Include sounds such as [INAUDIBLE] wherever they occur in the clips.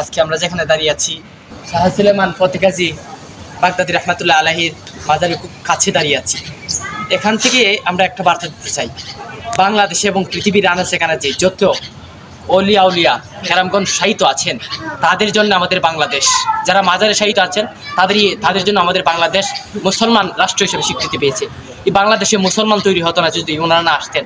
আজকে আমরা যেখানে দাঁড়িয়ে আছি, শাহ সুলেমান ফতেকাজি বাগদাদি রহমাতুল্লাহ আলাহির মাজারের খুব কাছে দাঁড়িয়ে আছি। এখান থেকে আমরা একটা বার্তা দিতে চাই। বাংলাদেশে এবং পৃথিবীর আনা সেখানে যে যত অলিয়া উলিয়া কেরামগঞ্জ সাহিত্য আছেন, তাদের জন্য আমাদের বাংলাদেশ। যারা মাজারে সাহিত্য আছেন, তাদেরই, তাদের জন্য আমাদের বাংলাদেশ মুসলমান রাষ্ট্র হিসেবে স্বীকৃতি পেয়েছে। এই বাংলাদেশে মুসলমান তৈরি হতো না যদি ওনারা না আসতেন।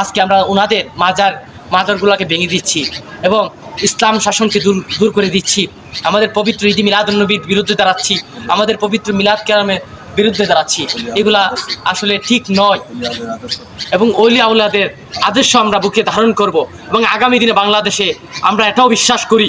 আজকে আমরা ওনাদের মাজার, মাজারগুলোকে ভেঙে দিচ্ছি এবং ইসলাম শাসনকে দূর দূর করে দিচ্ছি। আমাদের পবিত্র ঈদ মিলাদুলনবীর বিরুদ্ধে দাঁড়াচ্ছি। আমাদের পবিত্র মিলাদ কেরামের বিরুদ্ধে দাঁড়াচ্ছি। এগুলা আসলে ঠিক নয়। এবং অলি আউলাদের আদর্শ আমরা বুকে ধারণ করব এবং আগামী দিনে বাংলাদেশে আমরা এটাও বিশ্বাস করি,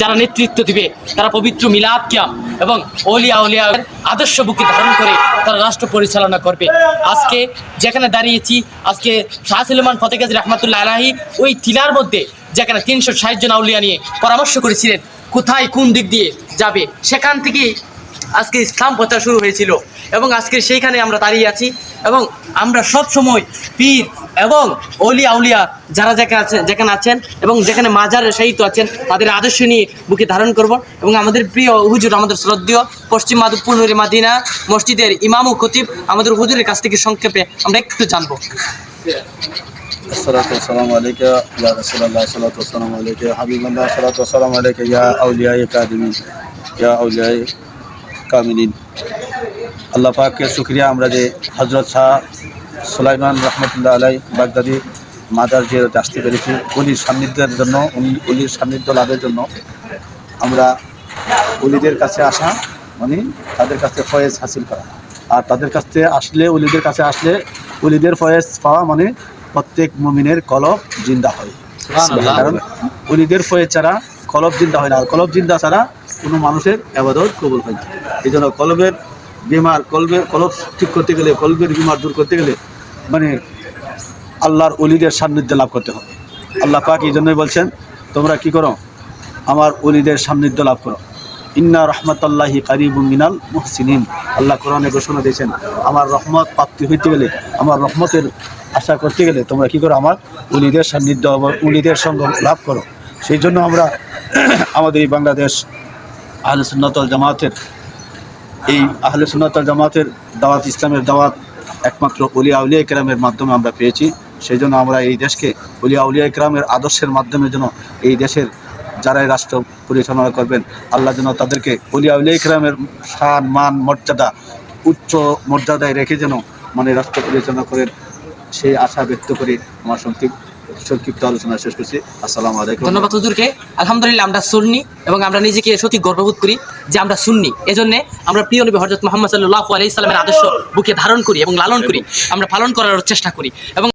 যারা নেতৃত্ব দিবে, তারা পবিত্র মিলাদ কিয়াম এবং অলি আউলিয়ার আদর্শ বুকে ধারণ করে তারা রাষ্ট্র পরিচালনা করবে। আজকে যেখানে দাঁড়িয়েছি, আজকে শাহ সুলেমান ফতেকাজ রহমাতুল্লাহ আলাহি ওই টিলার মধ্যে যেখানে তিনশো ষাট জন আউলিয়া নিয়ে পরামর্শ করেছিলেন, কোথায় কোন দিক দিয়ে যাবে, সেখান থেকে আজকে ইসলাম প্রচার শুরু হয়েছিল। এবং আজকে সেইখানে আমরা দাঁড়িয়ে আছি এবং আমরা সব সময় পীর এবং অলি আউলিয়া যারা যেখানে আছেন যেখানে আছেন এবং যেখানে মাজার সাহিত্য আছেন, তাদের আদর্শ নিয়ে বুকে ধারণ করব। এবং আমাদের প্রিয় হুজুর, আমাদের শ্রদ্ধেয় পশ্চিম মাধবপুর মাদিনা মসজিদের ইমাম ও খতিব আমাদের হুজুরের কাছ থেকে সংক্ষেপে আমরা একটু জানব। الصلاة والسلام عليك يا رسول الله الصلاة والسلام عليك يا حبيب الله الصلاة والسلام عليك يا أولياء কাদিমিন يا أولياء কামিলিন আল্লাহ পাকের শুক্রিয়া আমরা যে হজরত শাহ সুলাইমান রহমতুল্লাহ আলাই বাগদাদি মাদার জিয়ারতে আসতে পেরেছি উলির সান্নিধ্যের জন্য উনি- উলির সান্নিধ্য লাভের জন্য আমরা উলিদের কাছে আসা মানে তাদের কাছে ফয়েজ হাসিল করা আর তাদের কাছে আসলে উলিদের কাছে আসলে উলিদের ফয়েজ পাওয়া মানে প্রত্যেক মুমিনের কলব জিন্দা হয়। কারণ উলিদের ফয়ে ছাড়া কলব জিন্দা হয় না। আর কলব জিন্দা ছাড়া কোনো মানুষের আবাদত কবুল হয় না। এই জন্য কলবের বিমার কলবের কলব ঠিক করতে গেলে কলবের বিমার দূর করতে গেলে মানে আল্লাহর অলিদের সান্নিধ্য লাভ করতে হবে। আল্লাহ পাক এই জন্যই বলছেন তোমরা কি করো? আমার অলিদের সান্নিধ্য লাভ করো। ইন্না রহমতাল্লাহি কারিবু মিনাল মুহসিনিন। আল্লাহ কোরআনে ঘোষণা দিয়েছেন, আমার রহমত প্রাপ্তি হইতে গেলে, আমার রহমতের আশা করতে গেলে তোমরা কি করো? আমার উলিদের সান্নিধ্য উলিদের সঙ্গ লাভ করো। সেই জন্য আমরা [CLEARS THROAT] আমাদের এই বাংলাদেশ আহলে সুন্নতল জামাতের, এই আহলে সুন্নতল জামাতের দাওয়াত, ইসলামের দাওয়াত একমাত্র উলিয়া উলিয়া ইকরামের মাধ্যমে আমরা পেয়েছি। সেই জন্য আমরা এই দেশকে উলিয়া উলিয়া ইকরামের আদর্শের মাধ্যমে যেন এই দেশের যারাই রাষ্ট্র পরিচালনা করবেন, আল্লাহ যেন তাদেরকে উলিয়া ইকরামের সান মান, মর্যাদা, উচ্চ মর্যাদায় রেখে যেন মানে রাষ্ট্র পরিচালনা করেন, সেই আশা ব্যক্ত করে আমার সংক্ষিপ্ত সংক্ষিপ্ত আলোচনা শেষ করছি। আসসালামু আলাইকুম। ধন্যবাদ হুজুরকে। আলহামদুলিল্লাহ, আমরা সুন্নি এবং আমরা নিজেকে সত্যি গর্ববোধ করি যে আমরা সুন্নি। এজন্য আমরা প্রিয় নবী হজরত মোহাম্মদ সাল্লাহ আলাইসালামের আদর্শ বুকে ধারণ করি এবং লালন করি। আমরা পালন করার চেষ্টা করি এবং